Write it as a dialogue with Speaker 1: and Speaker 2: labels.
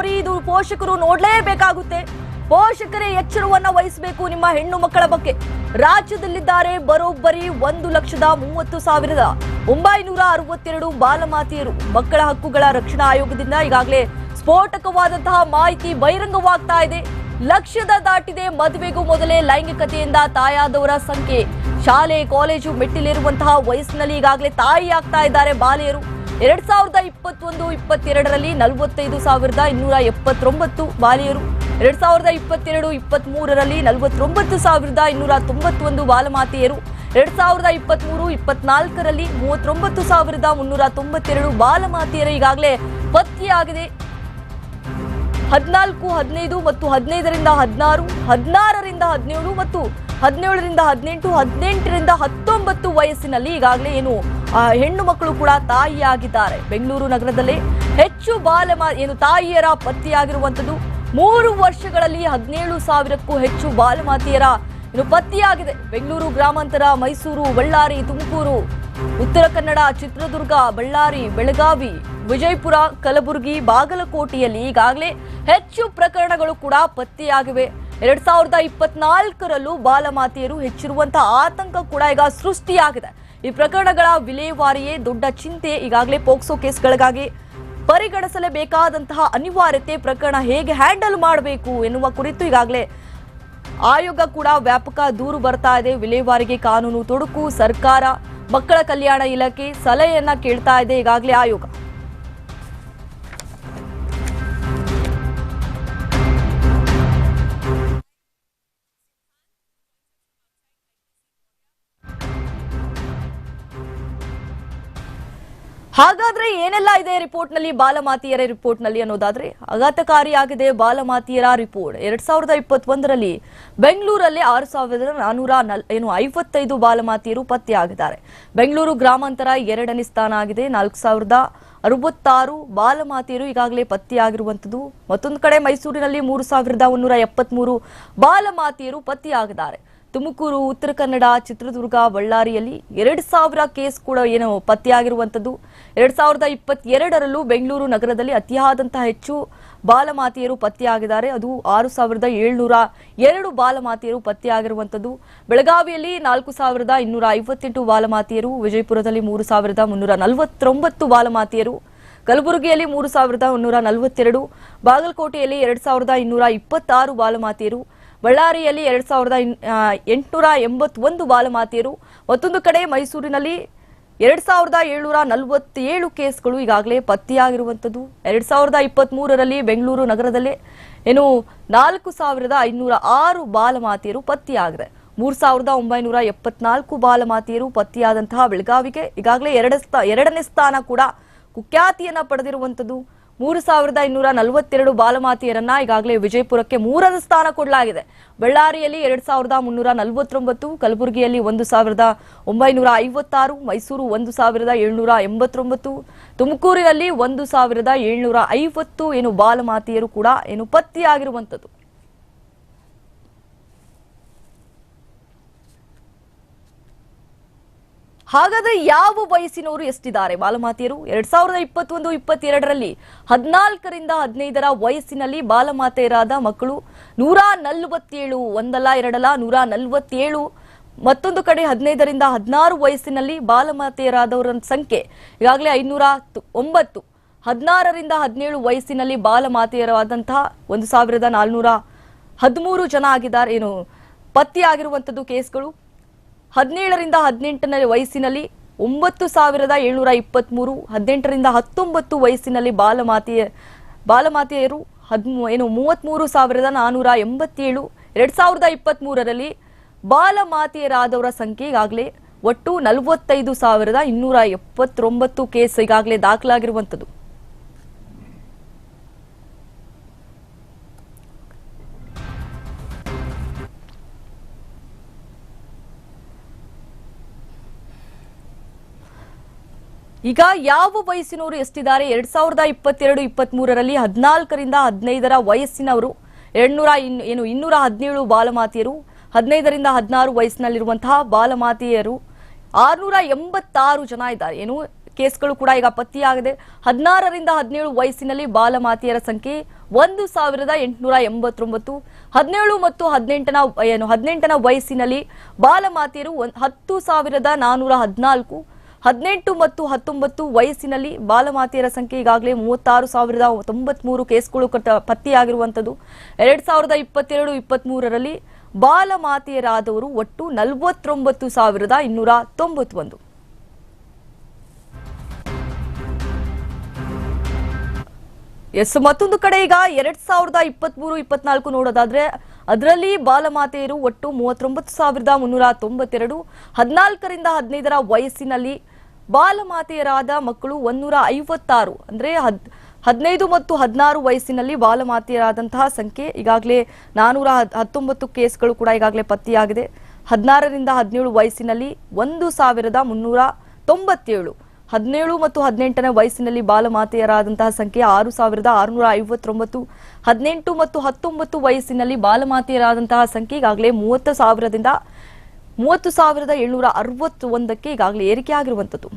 Speaker 1: ವಿಲೇವಾರಿ ಇದು ಪೋಷಕರು ನೋಡಲೇಬೇಕಾಗುತ್ತೆ. ಪೋಷಕರೇ ಎಚ್ಚರವನ್ನ ವಹಿಸಬೇಕು ನಿಮ್ಮ ಹೆಣ್ಣು ಮಕ್ಕಳ ಬಗ್ಗೆ. ರಾಜ್ಯದಲ್ಲಿದ್ದಾರೆ ಬರೋಬ್ಬರಿ ಒಂದು ಲಕ್ಷದ ಮೂವತ್ತು ಸಾವಿರದ ಒಂಬೈನೂರ ಅರವತ್ತೆರಡು ಬಾಲಮಾತೆಯರು. ಮಕ್ಕಳ ಹಕ್ಕುಗಳ ರಕ್ಷಣಾ ಆಯೋಗದಿಂದ ಈಗಾಗಲೇ ಸ್ಫೋಟಕವಾದಂತಹ ಮಾಹಿತಿ ಬಹಿರಂಗವಾಗ್ತಾ ಇದೆ. ಲಕ್ಷದ ದಾಟಿದೆ ಮದುವೆಗೂ ಮೊದಲೇ ಲೈಂಗಿಕತೆಯಿಂದ ತಾಯಾದವರ ಸಂಖ್ಯೆ. ಶಾಲೆ, ಕಾಲೇಜು ಮೆಟ್ಟಿಲೇರುವಂತಹ ವಯಸ್ಸಿನಲ್ಲಿ ಈಗಾಗಲೇ ತಾಯಿ ಆಗ್ತಾ ಇದ್ದಾರೆ ಬಾಲೆಯರು. ಎರಡ್ ಸಾವಿರದ ಇಪ್ಪತ್ತೊಂದು, ಇಪ್ಪತ್ತೆರಡರಲ್ಲಿ ನಲವತ್ತೈದು ಸಾವಿರದ ಇನ್ನೂರ ಎಪ್ಪತ್ತೊಂಬತ್ತು ಬಾಲಿಯರು ಎರಡ್ ಸಾವಿರದ ಇಪ್ಪತ್ತೆರಡು ಇಪ್ಪತ್ತ್ ಮೂರರಲ್ಲಿ ನಲವತ್ತೊಂಬತ್ತು ಸಾವಿರದ ಇನ್ನೂರ ತೊಂಬತ್ತೊಂದು ಬಾಲಮಾತೆಯರು. ಎರಡ್ ಸಾವಿರದ ಇಪ್ಪತ್ತ್ಮೂರು ಇಪ್ಪತ್ನಾಲ್ಕರಲ್ಲಿ ಮೂವತ್ತೊಂಬತ್ತು ಸಾವಿರದ ಮುನ್ನೂರ ತೊಂಬತ್ತೆರಡು ಬಾಲಮಾತೆಯರು ಈಗಾಗಲೇ ಪತ್ತೆಯಾಗಿದೆ. ಹದಿನಾಲ್ಕು, ಹದಿನೈದು ಮತ್ತು ಹದಿನೈದರಿಂದ ಹದಿನಾರು, ಹದಿನಾರರಿಂದ ಹದಿನೇಳು ಮತ್ತು ಹದಿನೇಳರಿಂದ ಹದಿನೆಂಟು, ಹದಿನೆಂಟರಿಂದ ಹತ್ತೊಂಬತ್ತು ವಯಸ್ಸಿನಲ್ಲಿ ಈಗಾಗಲೇ ಏನು ಹೆಣ್ಣು ಮಕ್ಕಳು ಕೂಡ ತಾಯಿಯಾಗಿದ್ದಾರೆ. ಬೆಂಗಳೂರು ನಗರದಲ್ಲಿ ಹೆಚ್ಚು ಬಾಲ ಏನು ತಾಯಿಯರ ಪತ್ತೆಯಾಗಿರುವಂಥದ್ದು ಮೂರು ವರ್ಷಗಳಲ್ಲಿ ಹದಿನೇಳು ಸಾವಿರಕ್ಕೂ ಹೆಚ್ಚು ಬಾಲಮಾತೆಯರ ಏನು ಪತ್ತೆಯಾಗಿದೆ ಬೆಂಗಳೂರು ಗ್ರಾಮಾಂತರ, ಮೈಸೂರು, ಬಳ್ಳಾರಿ, ತುಮಕೂರು, ಉತ್ತರ ಕನ್ನಡ, ಚಿತ್ರದುರ್ಗ, ಬಳ್ಳಾರಿ, ಬೆಳಗಾವಿ, ವಿಜಯಪುರ, ಕಲಬುರಗಿ, ಬಾಗಲಕೋಟೆಯಲ್ಲಿ ಈಗಾಗಲೇ ಹೆಚ್ಚು ಪ್ರಕರಣಗಳು ಕೂಡ ಪತ್ತೆಯಾಗಿವೆ. ಎರಡ್ ಸಾವಿರದ ಇಪ್ಪತ್ನಾಲ್ಕರಲ್ಲೂ ಬಾಲಮಾತೆಯರು ಹೆಚ್ಚಿರುವಂತಹ ಆತಂಕ ಕೂಡ ಈಗ ಸೃಷ್ಟಿಯಾಗಿದೆ. ಈ ಪ್ರಕರಣಗಳ ವಿಲೇವಾರಿಯೇ ದೊಡ್ಡ ಚಿಂತೆ ಈಗಾಗಲೇ ಪೋಕ್ಸೋ ಕೇಸ್ಗಳಿಗಾಗಿ ಪರಿಗಣಿಸಲೇಬೇಕಾದಂತಹ ಅನಿವಾರ್ಯತೆ ಪ್ರಕರಣ ಹೇಗೆ ಹ್ಯಾಂಡಲ್ ಮಾಡಬೇಕು ಎನ್ನುವ ಕುರಿತು ಈಗಾಗಲೇ ಆಯೋಗ ಕೂಡ ವ್ಯಾಪಕ ದೂರು ಬರ್ತಾ ಇದೆ. ವಿಲೇವಾರಿಗೆ ಕಾನೂನು ತೊಡಕು, ಸರ್ಕಾರ, ಮಕ್ಕಳ ಕಲ್ಯಾಣ ಇಲಾಖೆ ಸಲಹೆಯನ್ನ ಕೇಳ್ತಾ ಇದೆ ಈಗಾಗಲೇ ಆಯೋಗ. ಹಾಗಾದ್ರೆ ಏನೆಲ್ಲ ಇದೆ ರಿಪೋರ್ಟ್ನಲ್ಲಿ ಬಾಲಮಾತಿಯರ ರಿಪೋರ್ಟ್ನಲ್ಲಿ ಅನ್ನೋದಾದ್ರೆ ಆಘಾತಕಾರಿಯಾಗಿದೆ ಬಾಲಮಾತಿಯರ ರಿಪೋರ್ಟ್. ಎರಡ್ ಸಾವಿರದ ಇಪ್ಪತ್ತೊಂದರಲ್ಲಿ ಬೆಂಗಳೂರಲ್ಲಿ ಆರು ಸಾವಿರದ ನಾನೂರ ಏನು, ಐವತ್ತೈದು ಬಾಲಮಾತಿಯರು ಪತ್ತೆಯಾಗಿದ್ದಾರೆ. ಬೆಂಗಳೂರು ಗ್ರಾಮಾಂತರ ಎರಡನೇ ಸ್ಥಾನ ಆಗಿದೆ. ನಾಲ್ಕು ಸಾವಿರದ ಅರವತ್ತಾರು ಬಾಲಮಾತಿಯರು ಈಗಾಗಲೇ ಪತ್ತೆಯಾಗಿರುವಂಥದ್ದು. ಮತ್ತೊಂದು ಕಡೆ ಮೈಸೂರಿನಲ್ಲಿ ಮೂರು ಸಾವಿರದ ಮುನ್ನೂರ ಎಪ್ಪತ್ಮೂರು ಬಾಲಮಾತಿಯರು ಪತ್ತೆಯಾಗಿದ್ದಾರೆ. ತುಮಕೂರು, ಉತ್ತರ ಕನ್ನಡ, ಚಿತ್ರದುರ್ಗ, ಬಳ್ಳಾರಿಯಲ್ಲಿ ಎರಡು ಸಾವಿರ ಕೇಸ್ ಕೂಡ ಏನು ಪತ್ತೆಯಾಗಿರುವಂಥದ್ದು. ಎರಡ್ ಸಾವಿರದ ಇಪ್ಪತ್ತೆರಡರಲ್ಲೂ ಬೆಂಗಳೂರು ನಗರದಲ್ಲಿ ಅತಿಯಾದಂತಹ ಹೆಚ್ಚು ಬಾಲಮಾತೆಯರು ಪತ್ತೆಯಾಗಿದ್ದಾರೆ. ಅದು ಆರು ಸಾವಿರದ ಏಳ್ನೂರ ಎರಡು ಬಾಲಮಾತೆಯರು ಪತ್ತೆಯಾಗಿರುವಂಥದ್ದು. ಬೆಳಗಾವಿಯಲ್ಲಿ ನಾಲ್ಕು ಸಾವಿರದ ಇನ್ನೂರ ಐವತ್ತೆಂಟು ಬಾಲಮಾತೆಯರು, ವಿಜಯಪುರದಲ್ಲಿ ಮೂರು ಸಾವಿರದ ಮುನ್ನೂರ ನಲವತ್ತೊಂಬತ್ತು ಬಾಲಮಾತೆಯರು, ಕಲಬುರಗಿಯಲ್ಲಿ ಮೂರು ಸಾವಿರದ ಮುನ್ನೂರ ನಲವತ್ತೆರಡು, ಬಾಗಲಕೋಟೆಯಲ್ಲಿ ಎರಡು ಸಾವಿರದ ಇನ್ನೂರ ಇಪ್ಪತ್ತಾರು ಬಾಲಮಾತೆಯರು ಬಳ್ಳಾರಿಯಲ್ಲಿ ಎರಡ್ ಸಾವಿರದ ಎಂಟುನೂರ ಎಂಬತ್ತೊಂದು ಬಾಲಮಾತೆಯರು. ಮತ್ತೊಂದು ಕಡೆ ಮೈಸೂರಿನಲ್ಲಿ ಎರಡ್ ಸಾವಿರದ ಏಳ್ನೂರ ನಲವತ್ತೇಳು ಕೇಸ್ಗಳು ಈಗಾಗಲೇ ಪತ್ತೆಯಾಗಿರುವಂಥದ್ದು. ಎರಡ್ ಸಾವಿರದ ಇಪ್ಪತ್ತ್ ಮೂರರಲ್ಲಿ ಬೆಂಗಳೂರು ನಗರದಲ್ಲೇ ಏನು ನಾಲ್ಕು ಸಾವಿರದ ಐನೂರ ಆರು ಬಾಲಮಾತೆಯರು ಪತ್ತೆಯಾಗಿದೆ. ಮೂರ್ ಸಾವಿರದ ಒಂಬೈನೂರ ಎಪ್ಪತ್ನಾಲ್ಕು ಬಾಲಮಾತೆಯರು ಪತ್ತೆಯಾದಂತಹ ಬೆಳಗಾವಿಗೆ ಈಗಾಗಲೇ ಎರಡ ಎರಡನೇ ಸ್ಥಾನ ಕೂಡ ಕುಖ್ಯಾತಿಯನ್ನ ಪಡೆದಿರುವಂಥದ್ದು. ಮೂರು ಸಾವಿರದ ಇನ್ನೂರ ನಲವತ್ತೆರಡು ಬಾಲಮಾತಿಯರನ್ನ ಈಗಾಗಲೇ ವಿಜಯಪುರಕ್ಕೆ ಮೂರನೇ ಸ್ಥಾನ ಕೊಡಲಾಗಿದೆ. ಬಳ್ಳಾರಿಯಲ್ಲಿ ಎರಡ್ ಸಾವಿರದ ಮುನ್ನೂರ ನಲವತ್ತೊಂಬತ್ತು, ಕಲಬುರಗಿಯಲ್ಲಿ ಒಂದು ಸಾವಿರದ ಒಂಬೈನೂರ ಐವತ್ತಾರು, ಮೈಸೂರು ಒಂದು ಸಾವಿರದ ಏಳ್ನೂರ ಎಂಬತ್ತೊಂಬತ್ತು, ತುಮಕೂರಿನಲ್ಲಿ ಒಂದು ಸಾವಿರದ ಏಳ್ನೂರ ಐವತ್ತು ಏನು ಬಾಲಮಾತಿಯರು ಕೂಡ ಏನು ಪತ್ತೆಯಾಗಿರುವಂಥದ್ದು ಹಾಗಾದ್ರೆ ಯಾವ ವಯಸ್ಸಿನವರು ಎಷ್ಟಿದ್ದಾರೆ? ಬಾಲಮಾತೆಯರು ಎರಡ್ ಸಾವಿರದ ಇಪ್ಪತ್ತೊಂದು, ಇಪ್ಪತ್ತೆರಡರಲ್ಲಿ ಹದಿನಾಲ್ಕರಿಂದ ಹದಿನೈದರ ವಯಸ್ಸಿನಲ್ಲಿ ಬಾಲಮಾತೆಯರಾದ ಮಕ್ಕಳು ನೂರ ನಲವತ್ತೇಳು, ಒಂದಲ್ಲ, ಎರಡಲ್ಲ, ನೂರ ನಲವತ್ತೇಳು, ಮತ್ತೊಂದು ಕಡೆ ಹದಿನೈದರಿಂದ ಹದಿನಾರು ವಯಸ್ಸಿನಲ್ಲಿ ಬಾಲಮಾತೆಯರಾದವರ ಸಂಖ್ಯೆ ಈಗಾಗಲೇ ಐನೂರ ಒಂಬತ್ತು. ಹದಿನಾರರಿಂದ ಹದಿನೇಳು ವಯಸ್ಸಿನಲ್ಲಿ ಬಾಲಮಾತೆಯರಾದಂತಹ ಒಂದು ಸಾವಿರದ ನಾಲ್ನೂರ ಹದಿಮೂರು ಜನ ಆಗಿದ್ದಾರೆ. ಏನು ಪತ್ತೆಯಾಗಿರುವಂಥದ್ದು ಕೇಸ್ಗಳು? ಹದಿನೇಳರಿಂದ ಹದಿನೆಂಟನೇ ವಯಸ್ಸಿನಲ್ಲಿ ಒಂಬತ್ತು ಸಾವಿರದ ಏಳ್ನೂರ ಇಪ್ಪತ್ತ್ಮೂರು ಹದಿನೆಂಟರಿಂದ ಹತ್ತೊಂಬತ್ತು ವಯಸ್ಸಿನಲ್ಲಿ ಬಾಲಮಾತೆಯ, ಬಾಲಮಾತೆಯರು ಹದಿಮೂ ಏನು ಮೂವತ್ತ್ಮೂರು ಸಾವಿರದ ನಾನ್ನೂರ ಎಂಬತ್ತೇಳು, ಎರಡು ಸಾವಿರದ ಇಪ್ಪತ್ತ್ಮೂರರಲ್ಲಿ ಬಾಲಮಾತೆಯರಾದವರ ಸಂಖ್ಯೆ ಈಗಾಗಲೇ ಒಟ್ಟು ನಲವತ್ತೈದು ಸಾವಿರದ ಇನ್ನೂರ ಎಪ್ಪತ್ತೊಂಬತ್ತು ಕೇಸ್ ಈಗಾಗಲೇ ದಾಖಲಾಗಿರುವಂಥದ್ದು. ಈಗ ಯಾವ ವಯಸ್ಸಿನವರು ಎಷ್ಟಿದ್ದಾರೆ? ಎರಡ್ ಸಾವಿರದ ಇಪ್ಪತ್ತೆರಡು ಇಪ್ಪತ್ತ್ ಮೂರರಲ್ಲಿ ಹದಿನಾಲ್ಕರಿಂದ ಹದಿನೈದರ ವಯಸ್ಸಿನವರು, ಎರಡ್ನೂರ ಏನು, ಇನ್ನೂರ ಹದಿನೇಳು ಬಾಲಮಾತೆಯರು, ಹದಿನೈದರಿಂದ ಹದಿನಾರು ವಯಸ್ಸಿನಲ್ಲಿರುವಂತಹ ಬಾಲಮಾತೆಯರು, ಆರ್ನೂರ ಎಂಬತ್ತಾರು ಜನ ಇದ್ದಾರೆ. ಏನು, ಕೇಸ್ಗಳು ಕೂಡ ಈಗ ಪತ್ತೆಯಾಗಿದೆ. ಹದಿನಾರರಿಂದ ಹದಿನೇಳು ವಯಸ್ಸಿನಲ್ಲಿ ಬಾಲಮಾತೆಯರ ಸಂಖ್ಯೆ ಒಂದು ಸಾವಿರದ ಎಂಟುನೂರ ಎಂಬತ್ತೊಂಬತ್ತು. ಹದಿನೇಳು ಮತ್ತು ಹದಿನೆಂಟನ, ಏನು, ಹದಿನೆಂಟನ ವಯಸ್ಸಿನಲ್ಲಿ ಬಾಲಮಾತೆಯರು ಹತ್ತು ಸಾವಿರದ ನಾನೂರ ಹದಿನಾಲ್ಕು. ಹದಿನೆಂಟು ಮತ್ತು ಹತ್ತೊಂಬತ್ತು ವಯಸ್ಸಿನಲ್ಲಿ ಬಾಲಮಾತೆಯರ ಸಂಖ್ಯೆ ಈಗಾಗಲೇ ಮೂವತ್ತಾರು ಸಾವಿರದ ತೊಂಬತ್ಮೂರು ಕೇಸ್ಗಳು ಪತ್ತೆಯಾಗಿರುವಂಥದ್ದು. ಎರಡ್ ಸಾವಿರದ ಇಪ್ಪತ್ತೆರಡು, ಇಪ್ಪತ್ಮೂರರಲ್ಲಿ ಬಾಲಮಾತೆಯರಾದವರು ಒಟ್ಟು ನಲವತ್ತೊಂಬತ್ತು ಸಾವಿರದ ಇನ್ನೂರ ತೊಂಬತ್ತೊಂದು. ಎಸ್, ಮತ್ತೊಂದು ಕಡೆ ಈಗ ಎರಡ್ ಸಾವಿರದ ಇಪ್ಪತ್ಮೂರು, ಇಪ್ಪತ್ನಾಲ್ಕು ನೋಡೋದಾದ್ರೆ ಅದರಲ್ಲಿ ಬಾಲಮಾತೆಯರು ಒಟ್ಟು ಮೂವತ್ತೊಂಬತ್ತು ಸಾವಿರದ ಮುನ್ನೂರ ತೊಂಬತ್ತೆರಡು, ಹದಿನಾಲ್ಕರಿಂದ ಹದಿನೈದರ ವಯಸ್ಸಿನಲ್ಲಿ ಬಾಲಮಾತೆಯರಾದ ಮಕ್ಕಳು ಒಂದೂರ ಐವತ್ತಾರು ಅಂದ್ರೆ ಹದ್ ಹದಿನೈದು ಮತ್ತು ಹದಿನಾರು ವಯಸ್ಸಿನಲ್ಲಿ ಬಾಲಮಾತೆಯರಾದಂತಹ ಸಂಖ್ಯೆ ಈಗಾಗಲೇ ನಾನೂರ ಹತ್ತೊಂಬತ್ತು ಕೇಸ್ಗಳು ಕೂಡ ಈಗಾಗಲೇ ಪತ್ತೆಯಾಗಿದೆ. ಹದಿನಾರರಿಂದ ಹದಿನೇಳು ವಯಸ್ಸಿನಲ್ಲಿ ಒಂದು ಸಾವಿರದ ಮುನ್ನೂರ ತೊಂಬತ್ತೇಳು, ಹದಿನೇಳು ಮತ್ತು ಹದಿನೆಂಟನೇ ವಯಸ್ಸಿನಲ್ಲಿ ಬಾಲಮಾತೆಯರಾದಂತಹ ಸಂಖ್ಯೆ ಆರು ಸಾವಿರದ ಆರುನೂರ ಐವತ್ತೊಂಬತ್ತು, ಹದಿನೆಂಟು ಮತ್ತು ಹತ್ತೊಂಬತ್ತು ವಯಸ್ಸಿನಲ್ಲಿ ಬಾಲಮಾತೆಯರಾದಂತಹ ಸಂಖ್ಯೆ ಈಗಾಗಲೇ ಮೂವತ್ತು ಸಾವಿರದಿಂದ ಮೂವತ್ತು ಸಾವಿರದ ಏಳ್ನೂರ ಅರವತ್ತೊಂದಕ್ಕೆ ಈಗಾಗಲೇ ಏರಿಕೆ ಆಗಿರುವಂಥದ್ದು